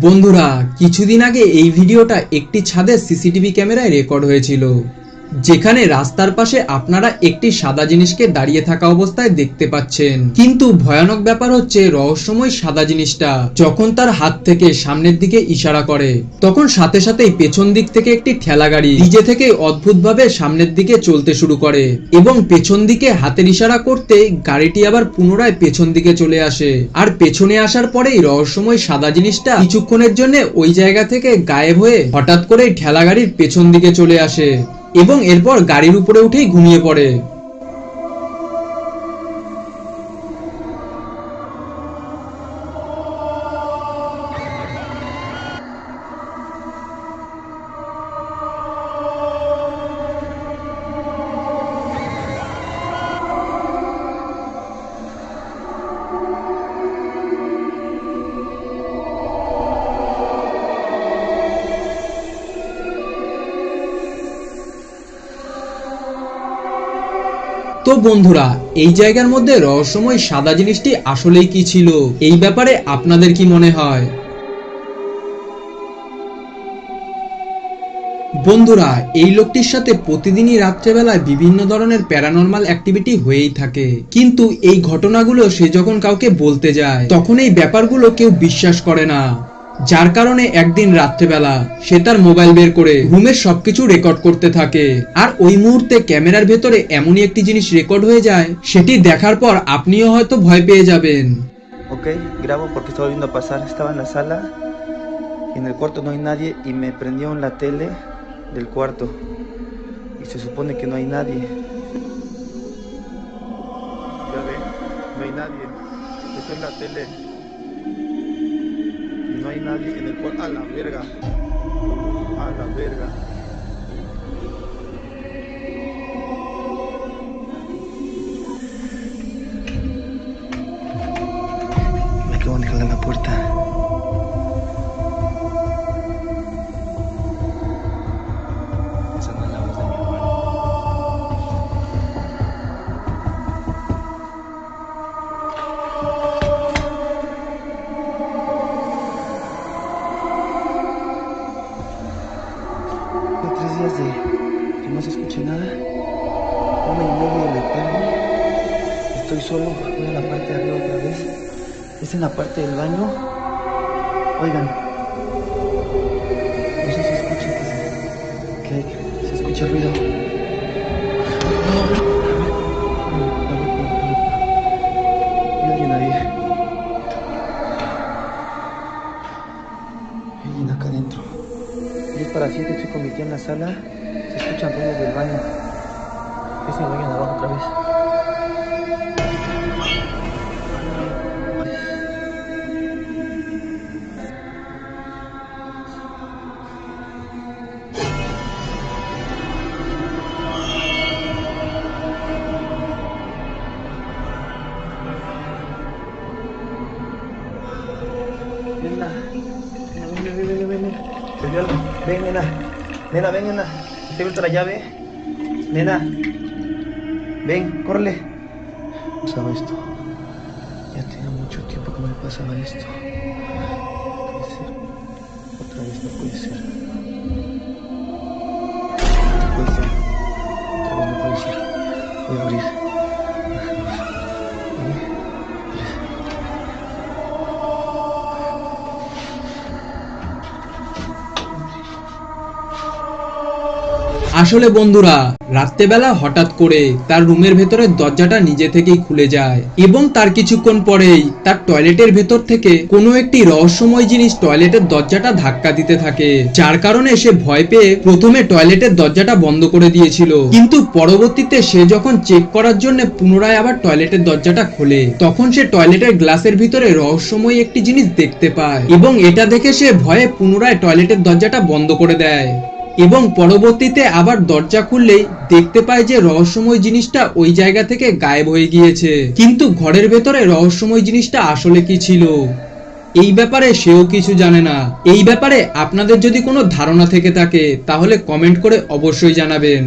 বন্ধুরা কিছুদিন আগে এই ভিডিওটা একটি ছাদের সিসিটিভি ক্যামেরায় রেকর্ড হয়েছিল। যেখানে রাস্তার পাশে আপনারা একটি সাদা জিনিসকে দাঁড়িয়ে থাকা অবস্থায় দেখতে পাচ্ছেন। কিন্তু ভয়ানক ব্যাপার হচ্ছে রহস্যময় সাদা জিনিসটা। যখন তার হাত থেকে সামনের দিকে ইশারা করে, তখন সাথে সাথেই পেছন দিক থেকে একটি ঠেলা গাড়ি নিজে থেকে অদ্ভুতভাবে সামনের দিকে চলতে শুরু করে এবং পেছন দিকে হাতের ইশারা করতে গাড়িটি আবার পুনরায় পেছন দিকে চলে আসে। আর পেছনে আসার পরেই রহস্যময় সাদা জিনিসটা কিছুক্ষণের জন্য ওই জায়গা থেকে গায়েব হয়ে হঠাৎ করেই ঠেলা গাড়ির পেছন দিকে চলে আসে। এবং এরপর গাড়ির উপরে উঠেই ঘুমিয়ে পড়ে। তো বন্ধুরা, এই জায়গার মধ্যে রহস্যময় সাদা জিনিসটি আসলেই কি ছিল? এই ব্যাপারে আপনাদের কি মনে হয়? বন্ধুরা, এই লোকটির সাথে প্রতিদিনই রাত্রেবেলায় বিভিন্ন ধরনের প্যারানর্মাল অ্যাক্টিভিটি হয়েই থাকে। কিন্তু এই ঘটনাগুলো সে যখন কাউকে বলতে যায়, তখন এই ব্যাপারগুলো কেউ বিশ্বাস করে না। যার কারণে একদিন রাত্রেবেলা সে তার মোবাইল বের করে রুমের সবকিছু রেকর্ড করতে থাকে আর ওই মুহূর্তে ক্যামেরার ভেতরে এমনই একটি জিনিস রেকর্ড হয়ে যায় সেটি দেখার পর আপনিও হয়তো ভয় পেয়ে যাবেন Ok, grabo porque estaba viendo pasar. Estaba en la sala en el cuarto no hay nadie y me prendió la tele del cuarto. Y se supone que no hay nadie. Ya ve, no hay nadie. Esto es la tele. No hay nadie en el cuarto. A la verga. A la verga. Estoy solo. Voy a la parte de arriba otra vez. Es en la parte del baño. Oigan. No sé si escuchan que se, que se escucha ruido. Hay alguien ahí. Hay alguien acá adentro. 10 para 7, estoy con mi tía en la sala. Se escuchan ruidos del baño. El baño de abajo otra vez. Nena, ven, ven, ven, ven, ven, nena. Nena, ven, nena. ¿Te visto la llave? Nena. Ven, córrele. Pasaba esto. Ya tenía mucho tiempo que me pasaba esto. Puede ser. Otra vez no puede ser. No puede ser. Otra vez no puede ser. Voy a abrir. আসলে বন্ধুরা, রাত্রেবেলা হঠাৎ করে তার রুমের ভেতরের দরজাটা নিজে থেকেই খুলে যায় এবং তার কিছুক্ষণ পরেই তার টয়লেটের ভেতর থেকে কোনো একটি রহস্যময় জিনিস টয়লেটের দরজাটা ধাক্কা দিতে থাকে। যার কারণে সে ভয় পেয়ে প্রথমে টয়লেটের দরজাটা বন্ধ করে দিয়েছিল। কিন্তু পরবর্তীতে সে যখন চেক করার জন্য পুনরায় আবার টয়লেটের দরজাটা খোলে, তখন সে টয়লেটের গ্লাসের ভিতরে রহস্যময় একটি জিনিস দেখতে পায় এবং এটা দেখে সে ভয়ে পুনরায় টয়লেটের দরজাটা বন্ধ করে দেয়। এবং পরবর্তীতে আবার দরজা খুললেই দেখতে পায় যে রহস্যময় জিনিসটা ওই জায়গা থেকে গায়েব হয়ে গিয়েছে। কিন্তু ঘরের ভেতরে রহস্যময় জিনিসটা আসলে কি ছিল? এই ব্যাপারে সেও কিছু জানে না। এই ব্যাপারে আপনাদের যদি কোনো ধারণা থেকে থাকে, তাহলে কমেন্ট করে অবশ্যই জানাবেন।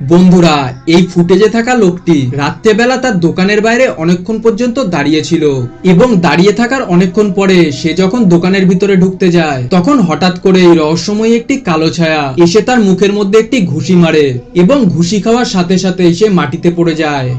বন্ধুরা, এই ফুটেজে থাকা লোকটি রাত্রেবেলা তার দোকানের বাইরে অনেকক্ষণ পর্যন্ত দাঁড়িয়ে ছিল এবং দাঁড়িয়ে থাকার অনেকক্ষণ পরে সে যখন দোকানের ভিতরে ঢুকতে যায়, তখন হঠাৎ করে এই রহস্যময় একটি কালো ছায়া এসে তার মুখের মধ্যে একটি ঘুষি মারে এবং ঘুষি খাওয়ার সাথে সাথে সে মাটিতে পড়ে যায়।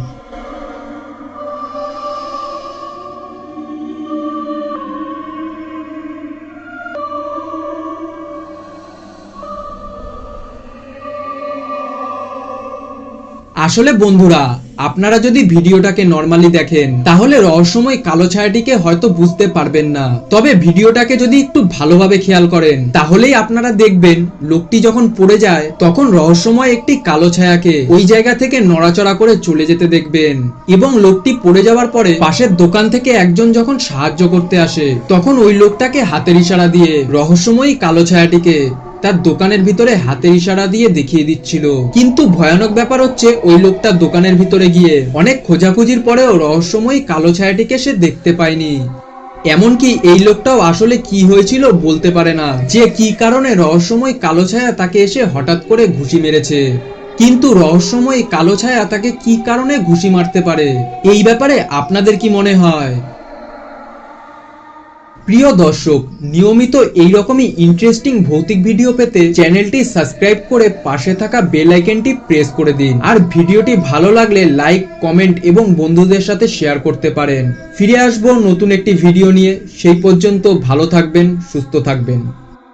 আসলে বন্ধুরা, আপনারা যদি ভিডিওটাকে নর্মালি দেখেন, তাহলে রহস্যময় কালো ছায়াটিকে হয়তো বুঝতে পারবেন না। তবে ভিডিওটাকে যদি একটু ভালোভাবে খেয়াল করেন, তাহলেই আপনারা দেখবেন, লোকটি যখন পড়ে যায়, তখন রহস্যময় একটি কালো ছায়াকে ওই জায়গা থেকে নড়াচড়া করে চলে যেতে দেখবেন। এবং লোকটি পড়ে যাওয়ার পরে পাশের দোকান থেকে একজন যখন সাহায্য করতে আসে, তখন ওই লোকটাকে হাতের ইশারা দিয়ে রহস্যময়ী কালো ছায়াটিকে তার দোকানের ভিতরে হাতের ইশারা দিয়ে দেখিয়ে দিচ্ছিল। কিন্তু ভয়ানক ব্যাপার হচ্ছে, ওই লোকটা দোকানের ভিতরে গিয়ে অনেক খোঁজাখুঁজির পরেও রহস্যময়ী কালো ছায়াটিকে সে দেখতে পায়নি। এমনকি এই লোকটাও আসলে কি হয়েছিল বলতে পারে না, যে কি কারণে রহস্যময় কালো ছায়া তাকে এসে হঠাৎ করে ঘুষি মেরেছে। কিন্তু রহস্যময় কালো ছায়া তাকে কি কারণে ঘুষি মারতে পারে? এই ব্যাপারে আপনাদের কি মনে হয়? প্রিয় দর্শক, নিয়মিত এই রকমই ইন্টারেস্টিং ভৌতিক ভিডিও পেতে চ্যানেলটি সাবস্ক্রাইব করে পাশে থাকা বেল আইকনটি প্রেস করে দিন। আর ভিডিওটি ভালো লাগলে লাইক কমেন্ট এবং বন্ধুদের সাথে শেয়ার করতে পারেন। ফিরে আসব নতুন একটি ভিডিও নিয়ে। সেই পর্যন্ত ভালো থাকবেন, সুস্থ থাকবেন।